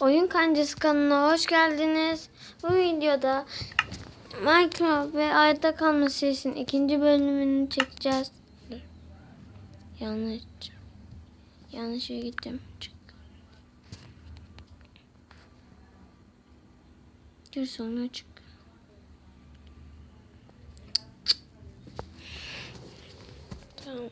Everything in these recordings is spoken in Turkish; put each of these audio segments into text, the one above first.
Oyun Kancası kanalına hoş geldiniz. Bu videoda Minecraft ve Ayda Kalma serisinin ikinci bölümünü çekeceğiz. Dur. Yanlış. Yanlış yere gittim. Çık. Dur sonra çık. Tamam.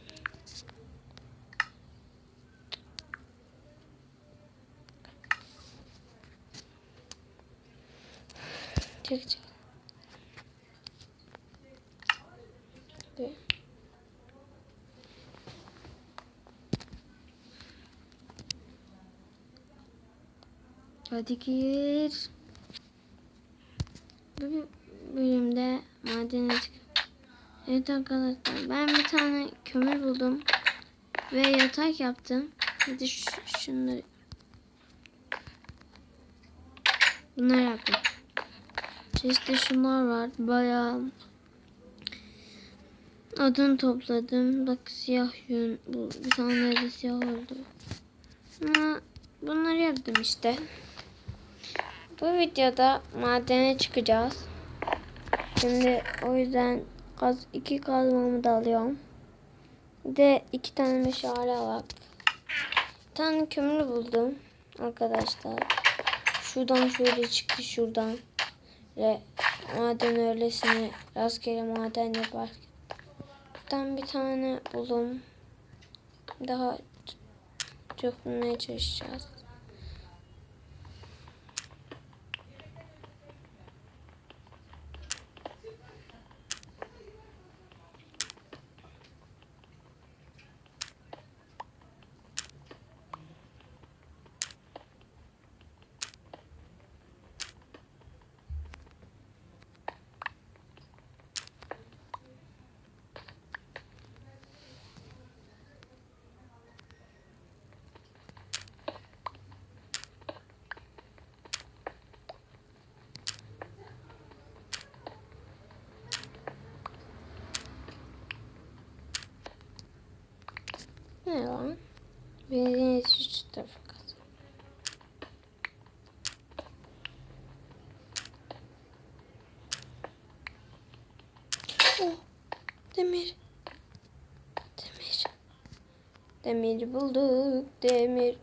Çık çık. Dur. Hadi gir. Bu bölümde madene çık. Evet arkadaşlar ben bir tane kömür buldum. Ve yatak yaptım. Hadi şu, şunları. Bunları yaptım. İşte şunlar var. Bayağı odun topladım. Bak siyah yün. Bu bir tane de siyah oldu. Bunları yaptım işte. Bu videoda madene çıkacağız. Şimdi o yüzden kaz, iki kazmamı da alıyorum. Bir de iki tane meşale var. Bir tane kömür buldum arkadaşlar. Şuradan şöyle çıktı şuradan. Ve maden öylesine rastgele maden yapar. Buradan bir tane buldum. Daha çok bulmaya çalışacağız. Ne lan? Benzin çıktı fakat. Oh, demir. Demir. Demir bulduk. Demir.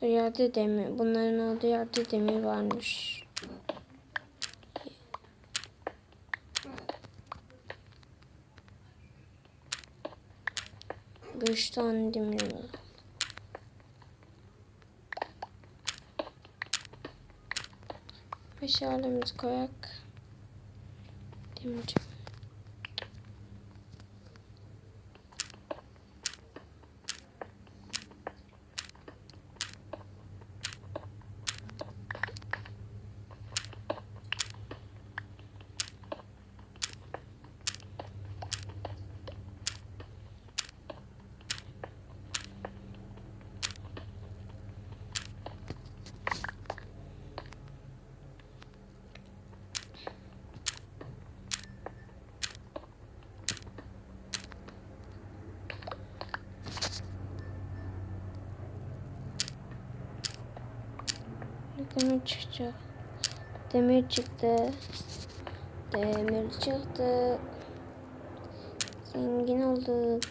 Bu yerde demir. Bunların olduğu yerde demir varmış. Demir var. Meşalemizi koyak. Demir. Demir çıkacak. Demir çıktı. Demir çıktı. Zengin olduk.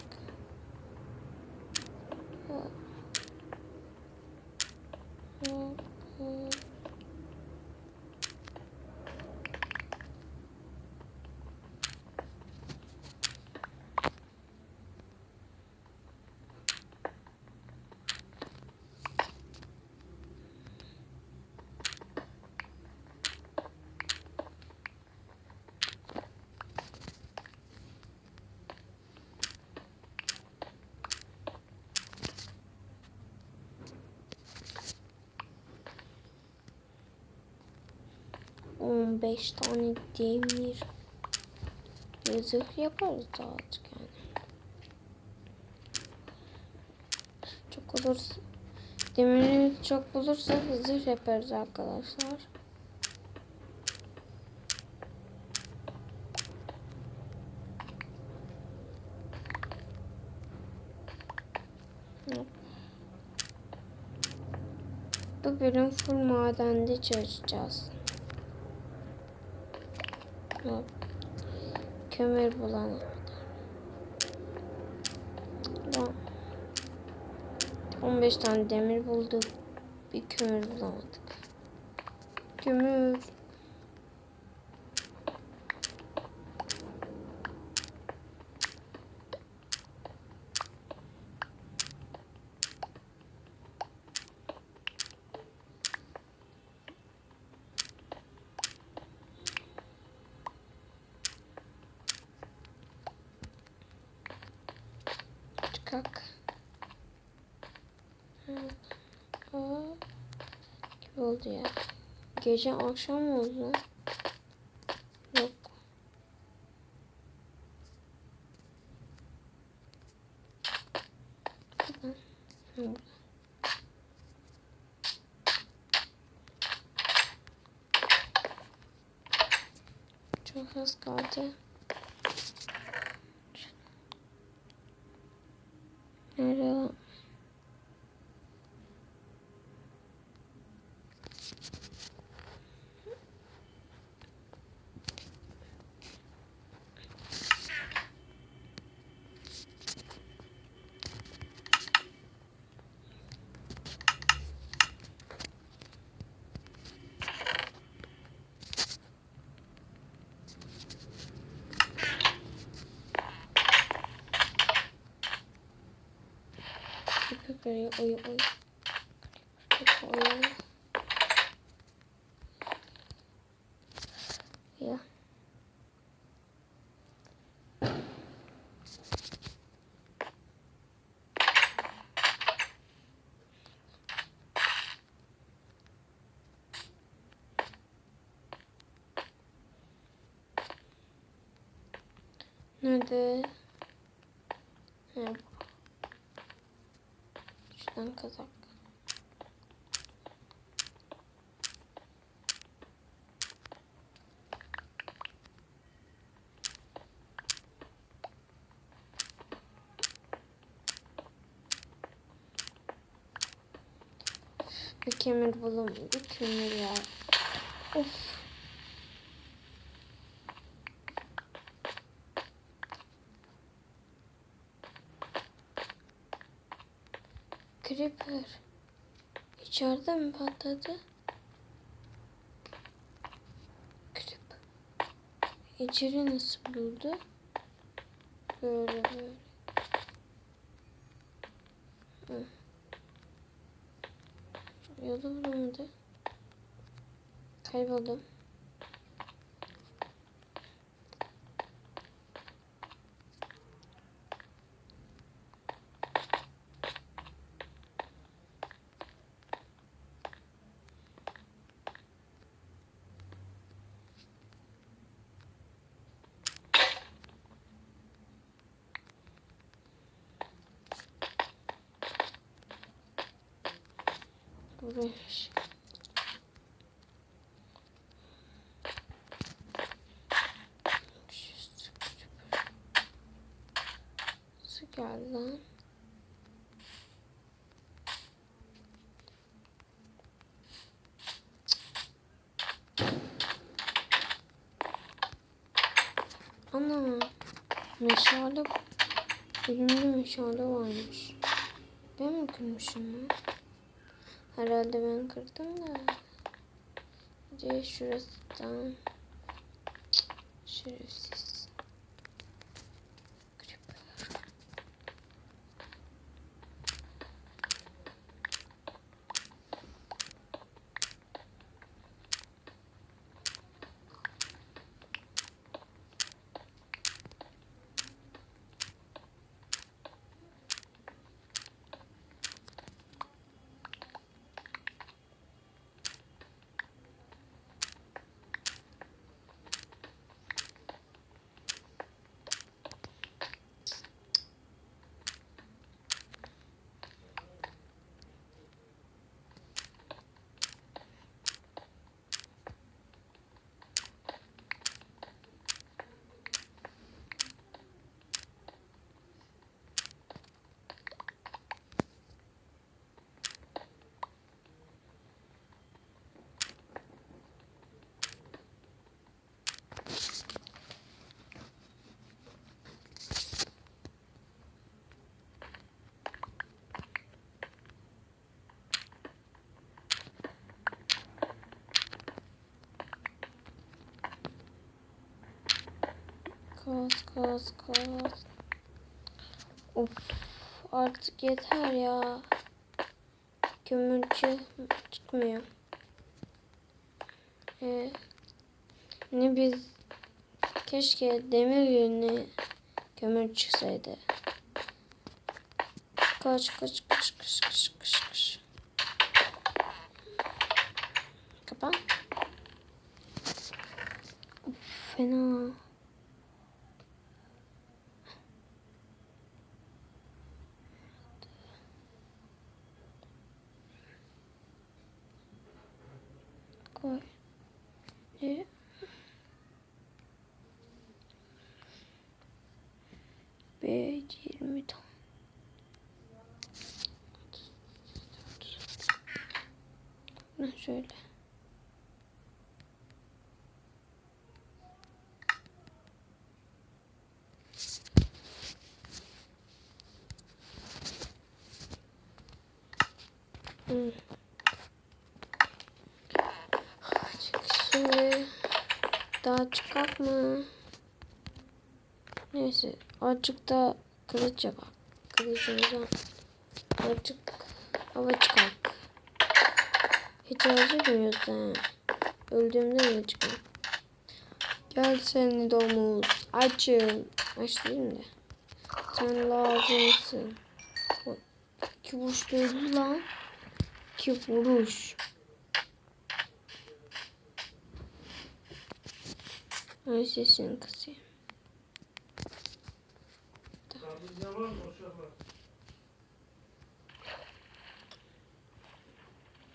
On beş tane demir. Yazık yaparız da artık yani. Çok olursa demiri çok bulursa zırh yaparız arkadaşlar. Bu bölüm full madende çalışacağız. Kömür bulamadım. Lan. 15 tane demir bulduk. Bir kömür bulamadık. Kömür. Aa, gibi oldu ya. Gece akşam mı oldu? Yok. Çok az kaldı. Nerede lan? Yukarıya oy oy. Oy. Ya. Nerede? Ha, bu. Şuradan kazak. Bir kömür bulalım. Bir kömür ya. Of. Creeper. İçeride mi patladı? Creeper. İçeri nasıl buldu? Böyle böyle. Hı. Yolu bulamadı. Kayboldum. Su geldi lan. Ana meşale elimde meşale varmış. Ben mi kırmışım lan? Herhalde ben kırdım da. Hadi şurasından. Cık, Şerefsiz. Kaz kaz kaz. Of artık yeter ya. Kömür çıkmıyor. Ee, ne biz keşke demir yerine kömür çıksaydı. Kaç kaç kaç kaç kaç kaç kaç. Kapan. Fena. Koy. E, B20 tane. Ha, Şöyle. Hmm. Şimdi daha çıkak mı? Neyse azıcık da kılıç yapalım. Kılıcımıza azıcık hava çıkak. Hiç acımıyoruz ha. Öldüğümde mi çıkar? Gel seni domuz. Açım. Aç değilim de. Sen lazımsın. Vuruş öldü lan. İki vuruş. Ay sesini kısayım. Karpuz var mı? Boş yapma.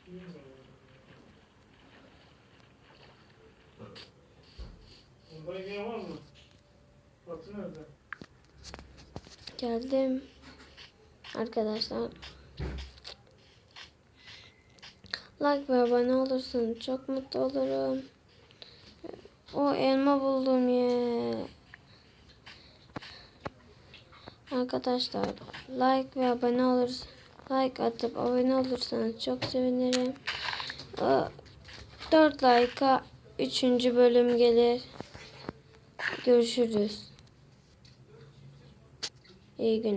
İyi mi? Bundan yiyen var mı? Batı nerede? Geldim. Arkadaşlar. Like ve abone olursanız çok mutlu olurum. O elma buldum ya. Arkadaşlar like ve abone olursanız like atıp abone olursanız çok sevinirim. 4 like'a 3. bölüm gelir. Görüşürüz. İyi günler.